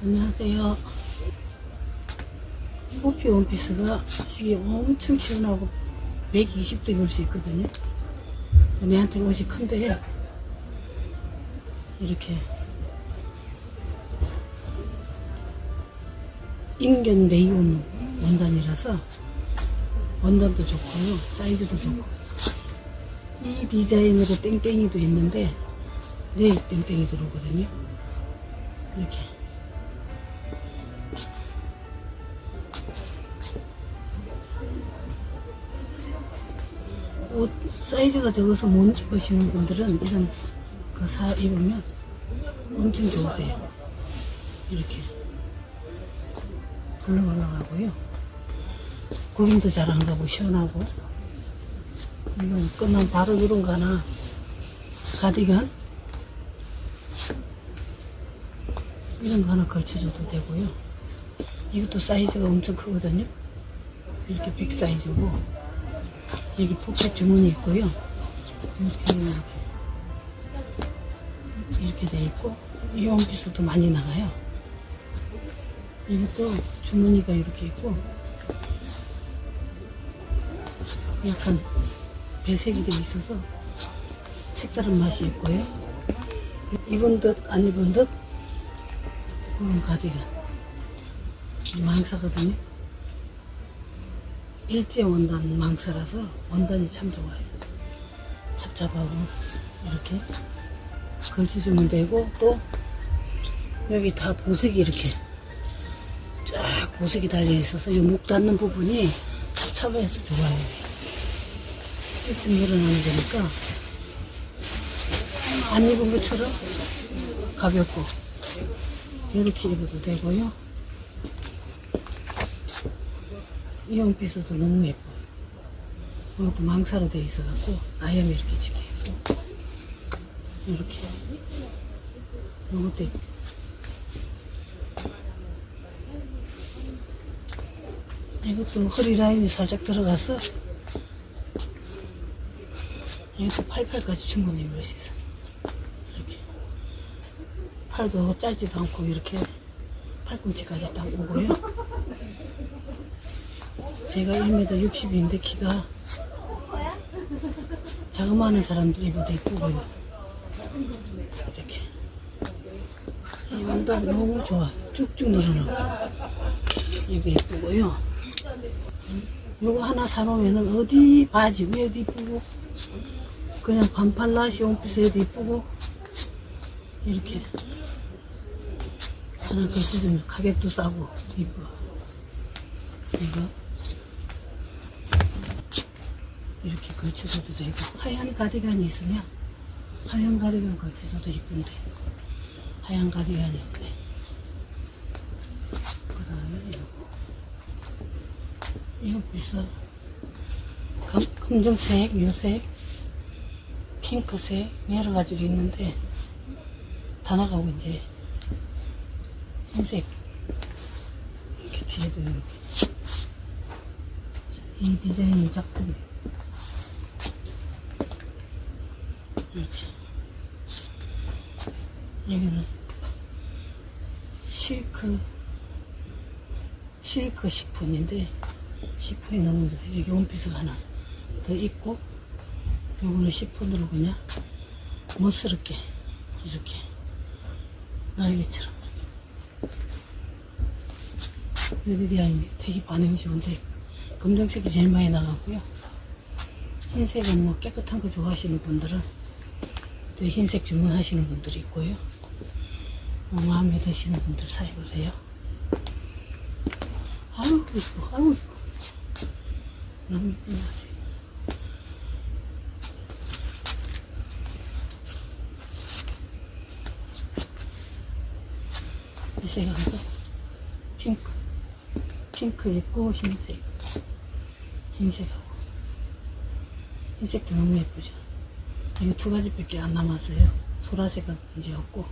안녕하세요. 호피 원피스가 이게 엄청 시원하고 120도 입을 수 있거든요. 내한테 옷이 큰데 이렇게 인견 레이온 원단이라서 원단도 좋고요. 사이즈도 좋고 이 디자인으로 땡땡이도 있는데 내일 땡땡이 들어오거든요. 이렇게 옷 사이즈가 적어서 못 입으시는 분들은 이런 거 사 입으면 엄청 좋으세요. 이렇게 벌렁벌렁하고요. 구김도 잘 안 가고 시원하고 이건 끝나면 바로 이런 거 하나 가디건 이런 거 하나 걸쳐줘도 되고요. 이것도 사이즈가 엄청 크거든요. 이렇게 빅 사이즈고 여기 포켓 주머니 있고요. 이렇게 이렇게 돼 있고 이 원피스도 많이 나가요. 이것도 주머니가 이렇게 있고 약간 배색이 돼 있어서 색다른 맛이 있고요. 입은 듯 안 입은 듯 그런 가디건 망사거든요. 일제 원단 망사라서 원단이 참 좋아요. 찹찹하고 이렇게 걸쳐주면 되고 또 여기 다 보색이 이렇게 쫙 보색이 달려 있어서 이 목 닿는 부분이 찹찹해서 좋아요. 쭉 늘어나는 거니까 안 입은 것처럼 가볍고 이렇게 입어도 되고요. 이 원피스도 너무 예뻐요. 이것도 망사로 돼 있어갖고 아이엠 이렇게 지게 있고 이렇게 이것도 예뻐. 이것도 허리 라인이 살짝 들어가서 이것도 팔팔까지 충분히 입을 수 있어. 이렇게 팔도 짧지도 않고 이렇게 팔꿈치까지 딱 오고요. 제가 1m 60인데 키가 자그마한 사람들 입어도 이쁘고요. 이렇게. 이 원단 너무 좋아. 쭉쭉 늘어나고. 이거 이쁘고요. 요거 하나 사놓으면 어디 바지 위에도 이쁘고, 그냥 반팔라시 원피스에도 이쁘고, 이렇게. 하나 걸쳐주면 가격도 싸고, 이뻐. 이거. 이렇게 걸쳐줘도 되고 하얀 가디건이 있으면 하얀 가디건 걸쳐줘도 이쁜데 하얀 가디건이 없네. 그 다음에 이거. 이거 비싸. 금, 검정색, 묘색, 핑크색 여러 가지로 있는데 다 나가고 이제 흰색. 이렇게 뒤에도 이렇게. 이 디자인이 작품이 이렇게. 여기는 실크 실크 시폰인데 시폰이 너무. 여기 원피스가 하나 더 있고 요거는 시폰으로 그냥 멋스럽게 이렇게 날개처럼. 요 디자인이 되게 반응이 좋은데 검정색이 제일 많이 나가고요. 흰색은 뭐 깨끗한 거 좋아하시는 분들은 또 흰색 주문하시는 분들이 있고요. 뭐 마음에 드시는 분들 사입으세요. 아유, 이뻐, 아유, 이뻐. 너무 이쁜 것 같아요. 이 색하고 핑크. 핑크 있고 흰색. 흰색하고. 흰색도 너무 예쁘죠. 이거 두 가지밖에 안 남았어요. 소라색은 이제 없고